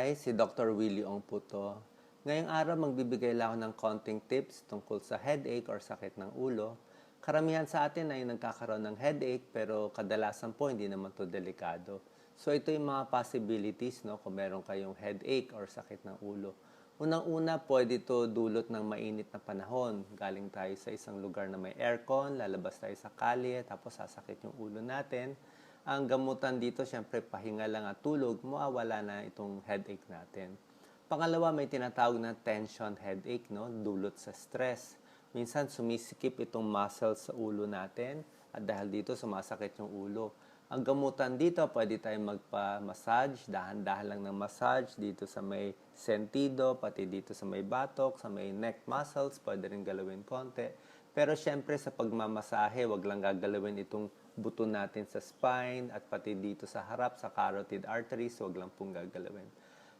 Hi, si Dr. Willie Ong Puto. Ngayong araw magbibigay lang ako ng konting tips tungkol sa headache or sakit ng ulo. Karamihan sa atin ay nagkakaroon ng headache pero kadalasan po hindi naman to delikado. So ito yung mga possibilities no, kung meron kayong headache or sakit ng ulo. Unang-una, pwede ito dulot ng mainit na panahon. Galing tayo sa isang lugar na may aircon, lalabas tayo sa kalye, tapos sasakit yung ulo natin. Ang gamutan dito, syempre, pahinga lang at tulog, mawawala na itong headache natin. Pangalawa, may tinatawag na tension headache, no? dulot sa stress. Minsan, sumisikip itong muscles sa ulo natin at dahil dito, sumasakit yung ulo. Ang gamutan dito, pwede tayong magpa-massage, dahan-dahan lang ng massage dito sa may sentido, pati dito sa may batok, sa may neck muscles, pwede rin galawin konti. Pero syempre sa pagmamasahe, wag lang gagalawin itong buto natin sa spine at pati dito sa harap, sa carotid arteries, wag lang pong gagalawin.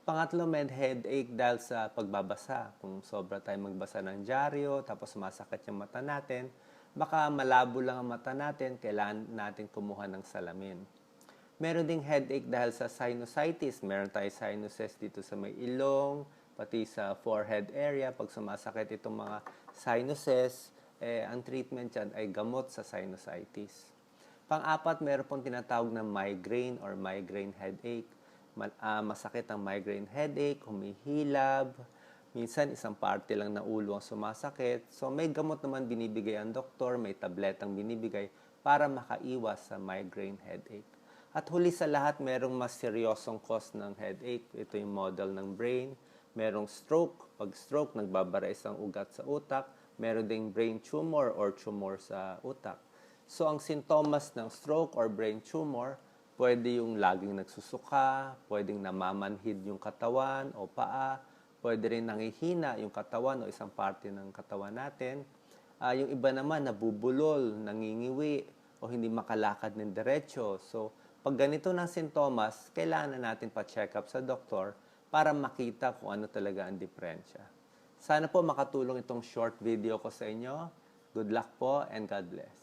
Pangatlo, med headache dahil sa pagbabasa. Kung sobra tayo magbasa ng dyaryo, tapos masakit yung mata natin, baka malabo lang ang mata natin, kailangan natin kumuha ng salamin. Meron ding headache dahil sa sinusitis. Meron tayo sinuses dito sa may ilong, pati sa forehead area. Pag sumasakit itong mga sinuses, eh, ang treatment dyan ay gamot sa sinusitis. Pang-apat, meron pong tinatawag na migraine or migraine headache. Ma- ah, masakit ang migraine headache, humihilab, minsan isang parte lang na ulo ang sumasakit. So may gamot naman binibigay ang doktor, may tabletang binibigay para makaiwas sa migraine headache. At huli sa lahat, merong mas seryosong cause ng headache. Ito yung model ng brain. Merong stroke. Pag stroke, nagbabara isang ugat sa utak. Meron ding brain tumor or tumor sa utak. So ang sintomas ng stroke or brain tumor, pwede yung laging nagsusuka, pwedeng namamanhid yung katawan o paa, pwede rin nangihina yung katawan o isang parte ng katawan natin. Ah, yung iba naman nabubulol, nangingiwi o hindi makalakad ng diretsyo. So, pag ganito ng sintomas, kailangan na natin pa-check up sa doktor para makita kung ano talaga ang diferensya. Sana po makatulong itong short video ko sa inyo. Good luck po and God bless.